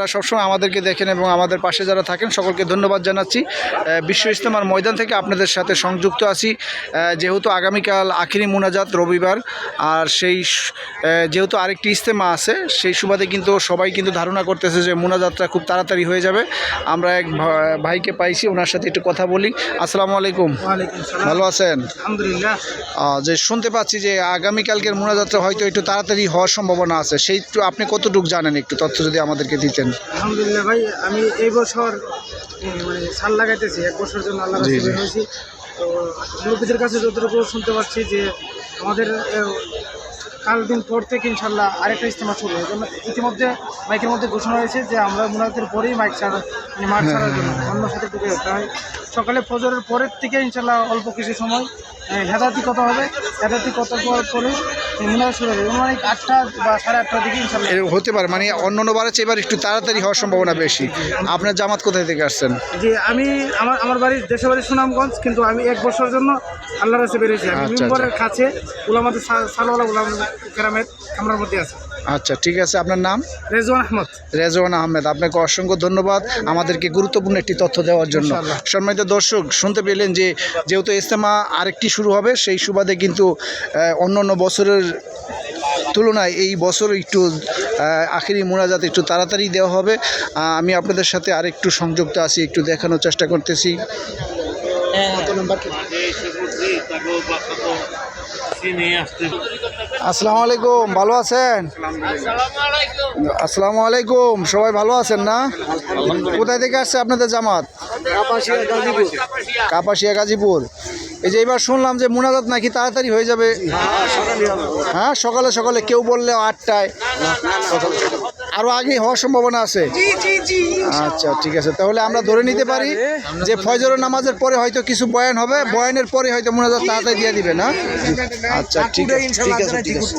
আপনারা সবসময় আমাদেরকে দেখেন এবং আমাদের পাশে যারা থাকেন সকলকে ধন্যবাদ জানাচ্ছি। বিশ্ব ইস্তেমার ময়দান থেকে আপনাদের সাথে সংযুক্ত আছি। যেহেতু আগামীকাল আখিরি মুনাজাত রবিবার আর সেই যেহেতু আরেকটি ইস্তেমা আছে সেই সুবাদে কিন্তু সবাই কিন্তু ধারণা করতেছে যে মুনাজাতটা খুব তাড়াতাড়ি হয়ে যাবে। আমরা এক ভাইকে পাইছি ওনার সাথে একটু কথা বলি। আসসালামু আলাইকুম। ভালো আছেন? আলহামদুলিল্লাহ। যে শুনতে পাচ্ছি যে আগামীকালকের মুনাজাতটা হয়তো একটু তাড়াতাড়ি হওয়ার সম্ভাবনা আছে। সেই আপনি কতটুকু জানেন একটু তথ্য যদি আমাদেরকে দিতেন? আলহামদুলিল্লাহ ভাই আমি এই বছর মানে সাল লাগাইতেছি এক বছর জন্য আল্লাহ বের হয়েছি। তো মুরব্বীদের কাছে যতটুকু শুনতে পাচ্ছি যে আমাদের কাল দিন পর থেকে ইনশাল্লাহ আরেকটা ইস্তেমা শুরু যেমন ইতিমধ্যে মাইকের মধ্যে ঘোষণা হয়েছে যে আমরা মুনাজাতের পরেই মাইক ছাড়া মানে মাঠ ছাড়ার জন্য অন্য সাথে ঢুকে যেতে হয়। সকালে ফজরের পরের থেকে ইনশাল্লাহ অল্প কিছু সময় হেদাতি কত হবে? হেদাতি কত করে মুনাজাত শুরু হবে। মানে আটটা বা সাড়ে আটটার দিকে হতে পারে মানে অন্য অন্য বারের চেয়ে এবার একটু তাড়াতাড়ি হওয়ার সম্ভাবনা বেশি। আপনার জামাত কোথায় থেকে আসছেন? যে আমি আমার আমার বাড়ির দেশের বাড়ি সুনামগঞ্জ কিন্তু আমি এক বছরের জন্য আল্লাহর কাছে বেরিয়েছি। আমি আচ্ছা, মিম্বরের কাছে ওলামাদের সালোয়ালা উলাম গ্রামের কামরার মধ্যে আছে। আচ্ছা ঠিক আছে আপনার নাম? রেজওয়ান আহমদ। রেজওয়ান আহমেদ আপনাকে অসংখ্য ধন্যবাদ আমাদেরকে গুরুত্বপূর্ণ একটি তথ্য দেওয়ার জন্য। সম্মানিত দর্শক শুনতে পেলেন যে যেহেতু ইস্তেমা আরেকটি শুরু হবে সেই সুবাদে কিন্তু অন্য অন্য বছরের তুলনায় এই বছর একটু আখেরি মোনাজাত একটু তাড়াতাড়ি দেওয়া হবে। আমি আপনাদের সাথে আরেকটু সংযুক্ত আছি একটু দেখানোর চেষ্টা করতেছি। আসসালামু আলাইকুম ভালো আছেন আসসালামু আলাইকুম সবাই ভালো আছেন না কোথায় থেকে আসছে আপনাদের জামাত কাপাসিয়া গাজীপুর এই যে এবার শুনলাম যে মুনাজাত নাকি তাড়াতাড়ি হয়ে যাবে হ্যাঁ সকালে সকালে কেউ বললে আটটায় আরও আগে হওয়ার সম্ভাবনা আছে। আচ্ছা ঠিক আছে। তাহলে আমরা ধরে নিতে পারি যে ফজর নামাজের পরে হয়তো কিছু বয়ান হবে বয়ানের পরে হয়তো মুনাজাত তাড়াতাড়ি দিয়ে দিবে না? আচ্ছা ঠিক আছে ঠিক আছে ঠিক আছে।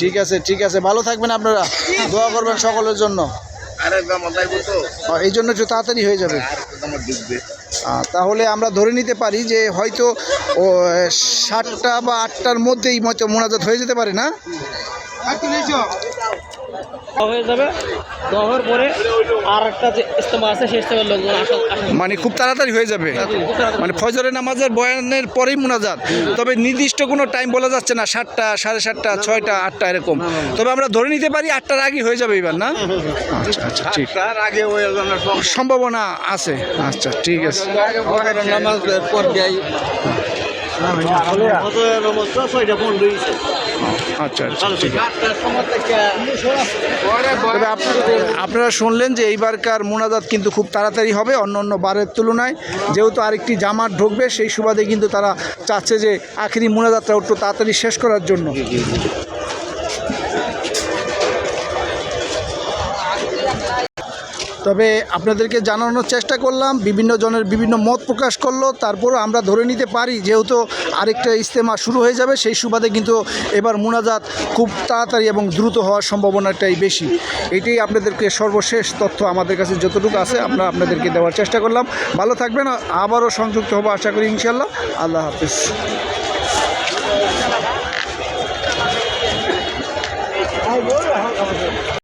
ঠিক আছে ঠিক আছে। ভালো থাকবেন আপনারা। দোয়া করবেন সকলের জন্য। এই জন্য একটু তাড়াতাড়ি হয়ে যাবে। তাহলে আমরা ধরে নিতে পারি যে হয়তো ও সাতটা বা আটটার মধ্যেই হয়তো মোনাজাত হয়ে যেতে পারে না? হয়ে যাবে। দহর পরে আর একটা যে ইস্তেমা আছে সেই ইস্তেমার লোকজন মানে খুব তাড়াতাড়ি হয়ে যাবে। মানে ফজরের নামাজের বয়ানের পরেই মোনাজাত। তবে নির্দিষ্ট কোনো টাইম বলা যাচ্ছে না সাতটা সাড়ে সাতটা ছয়টা আটটা এরকম। তবে আমরা ধরে নিতে পারি আটটার আগে হয়ে যাবে এবার না? আচ্ছা আচ্ছা ঠিক। সম্ভাবনা আছে। আচ্ছা ঠিক আছে। আচ্ছা আচ্ছা আপ- আপনারা শুনলেন যে এইবারকার মোনাজাত কিন্তু খুব তাড়াতাড়ি হবে অন্য অন্য বারের তুলনায়। যেহেতু আরেকটি জামাত ঢুকবে সেই সুবাদে কিন্তু তারা চাচ্ছে যে আখেরি মোনাজাতটা একটু তাড়াতাড়ি শেষ করার জন্য। তবে আপনাদেরকে জানানোর চেষ্টা করলাম, বিভিন্ন জনের বিভিন্ন মত প্রকাশ করল, তারপরও আমরা ধরে নিতে পারি যেহেতু আরেকটা ইস্তেমা শুরু হয়ে যাবে, সেই সুবাদে কিন্তু এবার মোনাজাত খুব তাড়াতাড়ি এবং দ্রুত হওয়ার সম্ভাবনাটাই বেশি। এটাই আপনাদেরকে সর্বশেষ তথ্য আমাদের কাছে যতটুকু আছে, আমরা আপনাদেরকে দেওয়ার চেষ্টা করলাম। ভালো থাকবেন, আবারও সংযুক্ত হব আশা করি ইনশাল্লাহ আল্লাহ হাফিজ।